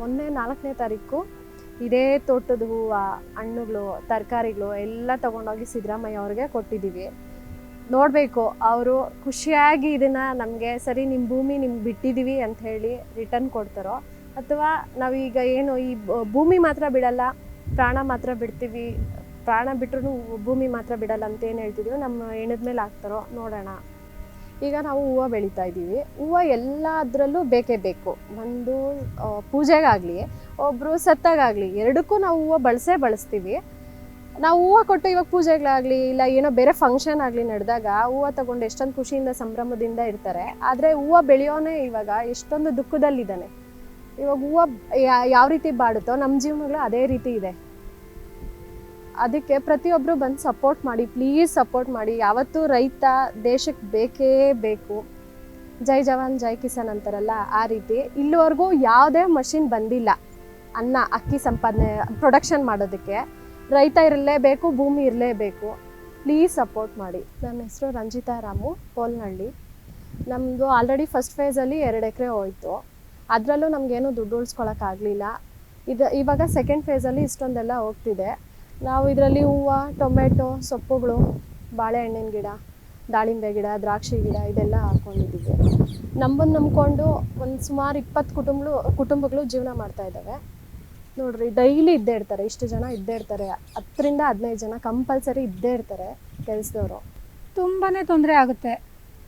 ಮೊನ್ನೆ ನಾಲ್ಕನೇ ತಾರೀಕು ಇದೇ ತೋಟದ ಹೂವು, ಹಣ್ಣುಗಳು, ತರಕಾರಿಗಳು ಎಲ್ಲ ತಗೊಂಡೋಗಿ ಸಿದ್ದರಾಮಯ್ಯ ಅವ್ರಿಗೆ ಕೊಟ್ಟಿದ್ದೀವಿ. ನೋಡಬೇಕು, ಅವರು ಖುಷಿಯಾಗಿ ಇದನ್ನು ನಮಗೆ ಸರಿ ನಿಮ್ಮ ಭೂಮಿ ನಿಮ್ಗೆ ಬಿಟ್ಟಿದ್ದೀವಿ ಅಂತ ಹೇಳಿ ರಿಟರ್ನ್ ಕೊಡ್ತಾರೋ, ಅಥವಾ ನಾವೀಗ ಏನು ಈ ಭೂಮಿ ಮಾತ್ರ ಬಿಡಲ್ಲ, ಪ್ರಾಣ ಮಾತ್ರ ಬಿಡ್ತೀವಿ, ಪ್ರಾಣ ಬಿಟ್ಟರು ಭೂಮಿ ಮಾತ್ರ ಬಿಡಲ್ಲ ಅಂತ ಏನು ಹೇಳ್ತಿದ್ದೀವಿ ನಮ್ಮ ಹೆಣದ ಮೇಲೆ ಆಗ್ತಾರೋ ನೋಡೋಣ. ಈಗ ನಾವು ಹೂವು ಬೆಳೀತಾ ಇದ್ದೀವಿ. ಹೂವು ಎಲ್ಲದರಲ್ಲೂ ಬೇಕೇ ಬೇಕು. ಒಂದು ಪೂಜೆಗಾಗಲಿ ಒಬ್ಬರು ಸತ್ತಾಗಲಿ ಎರಡಕ್ಕೂ ನಾವು ಹೂವು ಬಳಸೇ ಬಳಸ್ತೀವಿ. ನಾವು ಹೂವು ಕೊಟ್ಟು ಇವಾಗ ಪೂಜೆಗಳಾಗಲಿ, ಇಲ್ಲ ಏನೋ ಬೇರೆ ಫಂಕ್ಷನ್ ಆಗಲಿ ನಡೆದಾಗ ಹೂವು ತಗೊಂಡು ಎಷ್ಟೊಂದು ಖುಷಿಯಿಂದ, ಸಂಭ್ರಮದಿಂದ ಇರ್ತಾರೆ. ಆದರೆ ಹೂವು ಬೆಳೆಯೋನೇ ಇವಾಗ ಎಷ್ಟೊಂದು ದುಃಖದಲ್ಲಿದ್ದಾನೆ. ಇವಾಗ ಹೂವು ಯಾವ ರೀತಿ ಬಾಡುತ್ತೋ ನಮ್ಮ ಜೀವನಗಳು ಅದೇ ರೀತಿ ಇದೆ. ಅದಕ್ಕೆ ಪ್ರತಿಯೊಬ್ಬರು ಬಂದು ಸಪೋರ್ಟ್ ಮಾಡಿ ಪ್ಲೀಸ್ ಸಪೋರ್ಟ್ ಮಾಡಿ. ಯಾವತ್ತೂ ರೈತ ದೇಶಕ್ಕೆ ಬೇಕೇ ಬೇಕು. ಜೈ ಜವಾನ್, ಜೈ ಕಿಸಾನ್ ಅಂತಾರಲ್ಲ ಆ ರೀತಿ. ಇಲ್ಲಿವರೆಗೂ ಯಾವುದೇ ಮಷಿನ್ ಬಂದಿಲ್ಲ ಅನ್ನ, ಅಕ್ಕಿ ಸಂಪಾದನೆ ಪ್ರೊಡಕ್ಷನ್ ಮಾಡೋದಕ್ಕೆ. ರೈತ ಇರಲೇಬೇಕು, ಭೂಮಿ ಇರಲೇಬೇಕು. ಪ್ಲೀಸ್ ಸಪೋರ್ಟ್ ಮಾಡಿ. ನನ್ನ ಹೆಸರು ರಂಜಿತಾ ರಾಮು ಪೋಲ್ನಹಳ್ಳಿ ನಮ್ಮದು ಆಲ್ರೆಡಿ ಫಸ್ಟ್ ಫೇಸಲ್ಲಿ ಎರಡು ಎಕರೆ ಹೋಯಿತು. ಅದರಲ್ಲೂ ನಮಗೇನು ದುಡ್ಡು ಉಳಿಸ್ಕೊಳಕ್ಕಾಗಲಿಲ್ಲ. ಇದು, ಇವಾಗ ಸೆಕೆಂಡ್ ಫೇಸಲ್ಲಿ ಇಷ್ಟೊಂದೆಲ್ಲ ಹೋಗ್ತಿದೆ. ನಾವು ಇದರಲ್ಲಿ ಹೂವು ಟೊಮೆಟೊ ಸೊಪ್ಪುಗಳು, ಬಾಳೆಹಣ್ಣಿನ ಗಿಡ, ದಾಳಿಂಬೆ ಗಿಡ, ದ್ರಾಕ್ಷಿ ಗಿಡ ಇದೆಲ್ಲ ಹಾಕ್ಕೊಂಡಿದ್ದೀವಿ ನಂಬನ್ನು ನಂಬಿಕೊಂಡು ಒಂದು ಸುಮಾರು ಇಪ್ಪತ್ತು ಕುಟುಂಬಗಳು ಕುಟುಂಬಗಳು ಜೀವನ ಮಾಡ್ತಾ ಇದ್ದಾವೆ. ನೋಡ್ರಿ, ಡೈಲಿ ಇದ್ದೇ ಇರ್ತಾರೆ, ಇಷ್ಟು ಜನ ಇದ್ದೇ ಇರ್ತಾರೆ, ಹತ್ತರಿಂದ ಹದಿನೈದು ಜನ ಕಂಪಲ್ಸರಿ ಇದ್ದೇ ಇರ್ತಾರೆ ಕೆಲಸದವರು. ತುಂಬಾ ತೊಂದರೆ ಆಗುತ್ತೆ.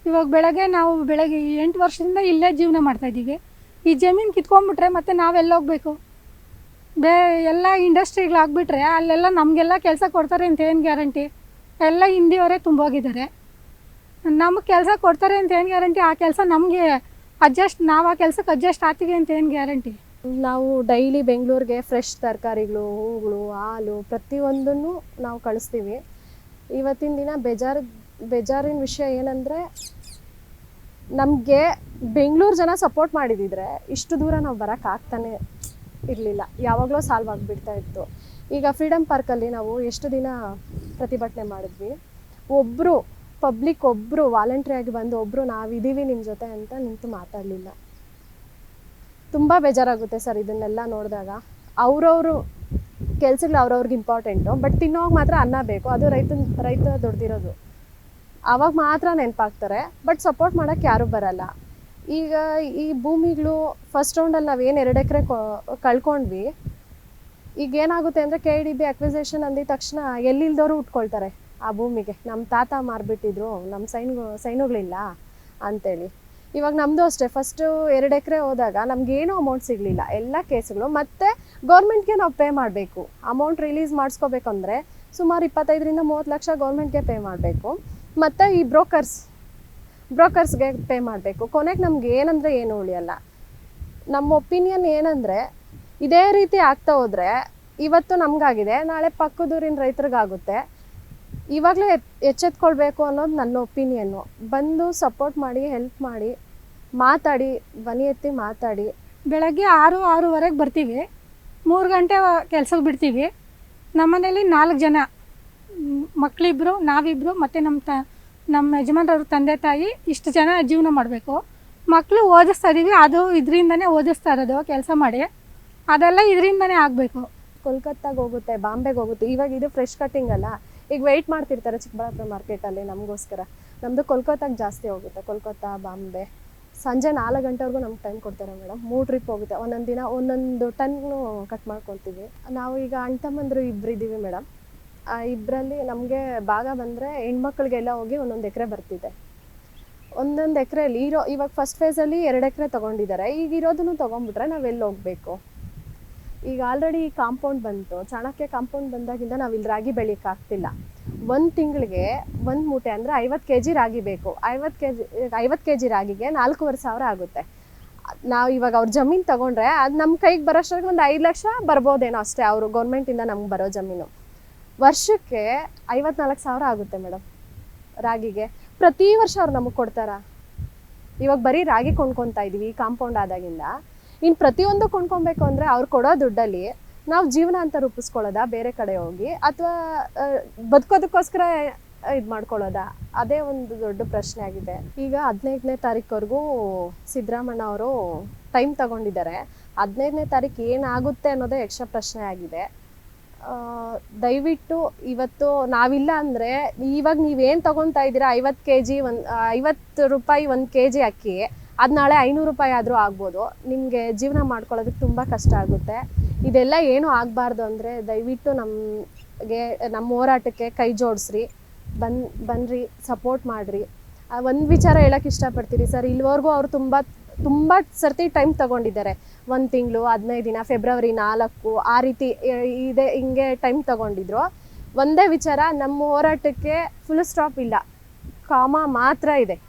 ಇವಾಗ ಬೆಳಗ್ಗೆ ನಾವು ಬೆಳಗ್ಗೆ ಎಂಟು ವರ್ಷದಿಂದ ಇಲ್ಲೇ ಜೀವನ ಮಾಡ್ತಾ ಇದ್ದೀವಿ. ಈ ಜಮೀನು ಕಿತ್ಕೊಂಡ್ಬಿಟ್ರೆ ಮತ್ತೆ ನಾವೆಲ್ಲ ಹೋಗ್ಬೇಕು? ಬೇ ಎಲ್ಲ ಇಂಡಸ್ಟ್ರಿಗಳಾಗ್ಬಿಟ್ರೆ ಅಲ್ಲೆಲ್ಲ ನಮಗೆಲ್ಲ ಕೆಲಸ ಕೊಡ್ತಾರೆ ಅಂತ ಏನು ಗ್ಯಾರಂಟಿ? ಎಲ್ಲ ಹಿಂದಿಯವರೇ ತುಂಬೋಗಿದ್ದಾರೆ. ನಮಗೆ ಕೆಲಸ ಕೊಡ್ತಾರೆ ಅಂತ ಏನು ಗ್ಯಾರಂಟಿ? ಆ ಕೆಲಸ ನಮಗೆ ಅಡ್ಜಸ್ಟ್ ನಾವು ಆ ಕೆಲಸಕ್ಕೆ ಅಡ್ಜಸ್ಟ್ ಆಗ್ತೀವಿ ಅಂತ ಏನು ಗ್ಯಾರಂಟಿ? ನಾವು ಡೈಲಿ ಬೆಂಗಳೂರಿಗೆ ಫ್ರೆಶ್ ತರಕಾರಿಗಳು, ಹೂಗಳು, ಹಾಲು ಪ್ರತಿಯೊಂದನ್ನು ನಾವು ಕಳಿಸ್ತೀವಿ. ಇವತ್ತಿನ ದಿನ ಬೇಜಾರು, ಬೇಜಾರಿನ ವಿಷಯ ಏನಂದರೆ ನಮಗೆ ಬೆಂಗಳೂರು ಜನ ಸಪೋರ್ಟ್ ಮಾಡಿದಿದ್ರೆ ಇಷ್ಟು ದೂರ ನಾವು ಬರೋಕ್ಕೆ ಆಗ್ತಾನೆ ಇರಲಿಲ್ಲ. ಯಾವಾಗಲೂ ಸಾಲ್ವ್ ಆಗಿಬಿಡ್ತಾ ಇತ್ತು. ಈಗ ಫ್ರೀಡಮ್ ಪಾರ್ಕಲ್ಲಿ ನಾವು ಎಷ್ಟು ದಿನ ಪ್ರತಿಭಟನೆ ಮಾಡಿದ್ವಿ? ಒಬ್ಬರು ಪಬ್ಲಿಕ್ ಒಬ್ಬರು ವಾಲಂಟ್ರಿಯಾಗಿ ಬಂದು ಒಬ್ಬರು ನಾವಿದ್ದೀವಿ ನಿಮ್ಮ ಜೊತೆ ಅಂತ ನಿಂತು ಮಾತಾಡಲಿಲ್ಲ. ತುಂಬ ಬೇಜಾರಾಗುತ್ತೆ ಸರ್ ಇದನ್ನೆಲ್ಲ ನೋಡಿದಾಗ. ಅವ್ರವರು ಕೆಲಸಗಳು ಅವ್ರವ್ರಿಗೆ ಇಂಪಾರ್ಟೆಂಟು ಬಟ್ ತಿನ್ನೋವಾಗ ಮಾತ್ರ ಅನ್ನ ಬೇಕು. ಅದು ರೈತನ, ರೈತ ದುಡ್ದಿರೋದು. ಆವಾಗ ಮಾತ್ರ ನೆನಪಾಗ್ತಾರೆ ಬಟ್ ಸಪೋರ್ಟ್ ಮಾಡೋಕ್ಕೆ ಯಾರೂ ಬರಲ್ಲ. ಈಗ ಈ ಭೂಮಿಗಳು ಫಸ್ಟ್ ರೌಂಡಲ್ಲಿ ನಾವು ಏನು ಎರಡು ಎಕರೆ ಕಳ್ಕೊಂಡ್ವಿ. ಈಗ ಏನಾಗುತ್ತೆ ಅಂದರೆ ಕೆ ಡಿ ಬಿ ಅಕ್ವಿಸೇಷನ್ ಅಂದಿದ ತಕ್ಷಣ ಎಲ್ಲಿಲ್ದವರು ಉಟ್ಕೊಳ್ತಾರೆ ಆ ಭೂಮಿಗೆ. ನಮ್ಮ ತಾತ ಮಾರಿಬಿಟ್ಟಿದ್ರು ನಮ್ಮ ಸೈನ್ ಸೈನುಗಳಿಲ್ಲ ಅಂತೇಳಿ. ಇವಾಗ ನಮ್ಮದು ಅಷ್ಟೇ ಫಸ್ಟು ಎರಡು ಎಕರೆ ಹೋದಾಗ ನಮಗೇನು ಅಮೌಂಟ್ ಸಿಗಲಿಲ್ಲ. ಎಲ್ಲ ಕೇಸುಗಳು. ಮತ್ತು ಗೌರ್ಮೆಂಟ್ಗೆ ನಾವು ಪೇ ಮಾಡಬೇಕು. ಅಮೌಂಟ್ ರಿಲೀಸ್ ಮಾಡಿಸ್ಕೋಬೇಕಂದ್ರೆ ಸುಮಾರು ಇಪ್ಪತ್ತೈದರಿಂದ ಮೂವತ್ತು ಲಕ್ಷ ಗೌರ್ಮೆಂಟ್ಗೆ ಪೇ ಮಾಡಬೇಕು. ಮತ್ತು ಈ ಬ್ರೋಕರ್ಸ್ ಬ್ರೋಕರ್ಸ್ಗೆ ಪೇ ಮಾಡಬೇಕು. ಕೊನೆಗೆ ನಮ್ಗೆ ಏನಂದರೆ ಏನು ಉಳಿಯಲ್ಲ. ನಮ್ಮ ಒಪಿನಿಯನ್ ಏನಂದರೆ, ಇದೇ ರೀತಿ ಆಗ್ತಾ ಹೋದರೆ ಇವತ್ತು ನಮಗಾಗಿದೆ, ನಾಳೆ ಪಕ್ಕದೂರಿನ ರೈತರಿಗಾಗುತ್ತೆ. ಇವಾಗಲೇ ಎಚ್ಚೆತ್ಕೊಳ್ಬೇಕು ಅನ್ನೋದು ನನ್ನ ಒಪಿನಿಯನ್ನು. ಬಂದು ಸಪೋರ್ಟ್ ಮಾಡಿ, ಹೆಲ್ಪ್ ಮಾಡಿ, ಮಾತಾಡಿ, ಧ್ವನಿ ಎತ್ತಿ ಮಾತಾಡಿ. ಬೆಳಗ್ಗೆ ಆರು, ಆರೂವರೆಗೆ ಬರ್ತೀವಿ. ಮೂರು ಗಂಟೆ ಕೆಲ್ಸಕ್ಕೆ ಬಿಡ್ತೀವಿ. ನಮ್ಮನೇಲಿ ನಾಲ್ಕು ಜನ. ಮಕ್ಕಳಿಬ್ರು ನಾವಿಬ್ಬರು ಮತ್ತು ನಮ್ಮ ತ ನಮ್ಮ ಯಜಮಾನ್ರವ್ರ ತಂದೆ ತಾಯಿ ಇಷ್ಟು ಜನ ಜೀವನ ಮಾಡಬೇಕು. ಮಕ್ಕಳು ಓದಿಸ್ತಾ ಇದೀವಿ ಅದು ಇದರಿಂದನೇ ಓದಿಸ್ತಾ ಇರೋದು, ಕೆಲಸ ಮಾಡಿ. ಅದೆಲ್ಲ ಇದರಿಂದನೇ ಆಗಬೇಕು. ಕೋಲ್ಕತ್ತಾಗ ಹೋಗುತ್ತೆ, ಬಾಂಬೆಗೆ ಹೋಗುತ್ತೆ. ಇವಾಗ ಇದು ಫ್ರೆಶ್ ಕಟ್ಟಿಂಗ್ ಅಲ್ಲ. ಈಗ ವೆಯ್ಟ್ ಮಾಡ್ತಿರ್ತಾರೆ ಚಿಕ್ಕಬಳ್ಳಾಪುರ ಮಾರ್ಕೆಟಲ್ಲಿ ನಮಗೋಸ್ಕರ. ನಮ್ಮದು ಕೋಲ್ಕತ್ತಾಗೆ ಜಾಸ್ತಿ ಹೋಗುತ್ತೆ, ಕೋಲ್ಕತ್ತಾ, ಬಾಂಬೆ. ಸಂಜೆ ನಾಲ್ಕು ಗಂಟೆವರೆಗೂ ನಮ್ಗೆ ಟೈಮ್ ಕೊಡ್ತಾರೆ ಮೇಡಮ್. ಮೂರು ಟ್ರಿಪ್ ಹೋಗುತ್ತೆ. ಒಂದೊಂದು ದಿನ ಒಂದೊಂದು ಟನ್ನು ಕಟ್ ಮಾಡ್ಕೊತೀವಿ ನಾವು ಈಗ ಅಣ್ಣ ತಮ್ಮಂದಿರು ಇಬ್ಬರಿದ್ದೀವಿ ಮೇಡಮ್. ಇಬ್ಬರಲ್ಲಿ ನಮಗೆ ಭಾಗ ಬಂದರೆ ಹೆಣ್ಮಕ್ಳಿಗೆಲ್ಲ ಹೋಗಿ ಒಂದೊಂದು ಎಕರೆ ಬರ್ತಿದೆ. ಒಂದೊಂದು ಎಕರೆಯಲ್ಲಿ ಇರೋ, ಇವಾಗ ಫಸ್ಟ್ ಫೇಸಲ್ಲಿ ಎರಡು ಎಕರೆ ತೊಗೊಂಡಿದ್ದಾರೆ ಈಗ ಇರೋದನ್ನು ತೊಗೊಂಡ್ಬಿಟ್ರೆ ನಾವೆಲ್ಲಿ ಹೋಗಬೇಕು? ಈಗ ಆಲ್ರೆಡಿ ಕಾಂಪೌಂಡ್ ಬಂತು. ಚಾಣಕ್ಯ ಕಾಂಪೌಂಡ್ ಬಂದಾಗಿಂದ ನಾವು ಇಲ್ಲಿ ರಾಗಿ ಬೆಳಿಯಕ್ಕೆ ಆಗ್ತಿಲ್ಲ. ಒಂದು ತಿಂಗಳಿಗೆ ಒಂದು ಮೂಟೆ ಅಂದರೆ ಐವತ್ತು ಕೆ ಜಿ ರಾಗಿ ಬೇಕು. ಐವತ್ತು ಕೆ ಜಿ ಐವತ್ತು ಕೆ ಜಿ ರಾಗಿಗೆ ನಾಲ್ಕೂವರೆ ಸಾವಿರ ಆಗುತ್ತೆ. ನಾವು ಇವಾಗ ಅವ್ರ ಜಮೀನು ತಗೊಂಡ್ರೆ ಅದು ನಮ್ಮ ಕೈಗೆ ಬರೋಷ್ಟ್ರಿಗೆ ಒಂದು ಐದು ಲಕ್ಷ ಬರ್ಬೋದೇನೋ ಅಷ್ಟೇ. ಅವರು ಗೌರ್ಮೆಂಟಿಂದ ನಮ್ಗೆ ಬರೋ ಜಮೀನು. ವರ್ಷಕ್ಕೆ ಐವತ್ನಾಲ್ಕು ಸಾವಿರ ಆಗುತ್ತೆ ಮೇಡಮ್ ರಾಗಿಗೆ. ಪ್ರತಿ ವರ್ಷ ಅವ್ರು ನಮಗೆ ಕೊಡ್ತಾರ? ಇವಾಗ ಬರೀ ರಾಗಿ ಕೊಂಡ್ಕೊತಾ ಇದೀವಿ ಕಾಂಪೌಂಡ್ ಆದಾಗಿಂದ. ಇನ್ನು ಪ್ರತಿಯೊಂದು ಕೊಂಡ್ಕೊಬೇಕು ಅಂದರೆ ಅವ್ರು ಕೊಡೋ ದುಡ್ಡಲ್ಲಿ ನಾವು ಜೀವನ ಅಂತ ರೂಪಿಸ್ಕೊಳ್ಳೋದಾ, ಬೇರೆ ಕಡೆ ಹೋಗಿ? ಅಥವಾ ಬದುಕೋದಕ್ಕೋಸ್ಕರ ಇದು ಮಾಡ್ಕೊಳ್ಳೋದಾ? ಅದೇ ಒಂದು ದೊಡ್ಡ ಪ್ರಶ್ನೆ ಆಗಿದೆ. ಈಗ ಹದಿನೈದನೇ ತಾರೀಕವರೆಗೂ ಸಿದ್ದರಾಮಣ್ಣ ಅವರು ಟೈಮ್ ತಗೊಂಡಿದ್ದಾರೆ. ಹದಿನೈದನೇ ತಾರೀಕು ಏನಾಗುತ್ತೆ ಅನ್ನೋದೇ ಯಕ್ಷ ಪ್ರಶ್ನೆ ಆಗಿದೆ. ದಯವಿಟ್ಟು ಇವತ್ತು ನಾವಿಲ್ಲ ಅಂದರೆ ಇವಾಗ ನೀವೇನು ತಗೊತಾ ಇದ್ದೀರಾ? ಐವತ್ತು ಕೆ ಜಿ ಒಂದು ಐವತ್ತು ರೂಪಾಯಿ ಒಂದು ಕೆ ಜಿ ಅಕ್ಕಿ. ಅದು ನಾಳೆ ಐನೂರು ರೂಪಾಯಿ ಆದರೂ ಆಗ್ಬೋದು. ನಿಮಗೆ ಜೀವನ ಮಾಡ್ಕೊಳ್ಳೋದಕ್ಕೆ ತುಂಬ ಕಷ್ಟ ಆಗುತ್ತೆ. ಇದೆಲ್ಲ ಏನೂ ಆಗಬಾರ್ದು ಅಂದರೆ ದಯವಿಟ್ಟು ನಮಗೆ ನಮ್ಮ ಹೋರಾಟಕ್ಕೆ ಕೈ ಜೋಡಿಸ್ರಿ. ಬನ್ ಬನ್ನಿರಿ ಸಪೋರ್ಟ್ ಮಾಡಿರಿ. ಒಂದು ವಿಚಾರ ಹೇಳೋಕ್ಕೆ ಇಷ್ಟಪಡ್ತೀರಿ ಸರ್? ಇಲ್ಲಿವರೆಗೂ ಅವರು ತುಂಬ ತುಂಬ ಸರ್ತಿ ಟೈಮ್ ತಗೊಂಡಿದ್ದಾರೆ. ಒಂದು ತಿಂಗಳು, ಹದಿನೈದು ದಿನ ಫೆಬ್ರವರಿ ನಾಲ್ಕು, ಆ ರೀತಿ ಇದೆ, ಹಿಂಗೆ ಟೈಮ್ ತಗೊಂಡಿದ್ರು. ಒಂದೇ ವಿಚಾರ, ನಮ್ಮ ಹೋರಾಟಕ್ಕೆ ಫುಲ್ ಸ್ಟಾಪ್ ಇಲ್ಲ. ಕಾಮ ಮಾತ್ರ ಇದೆ.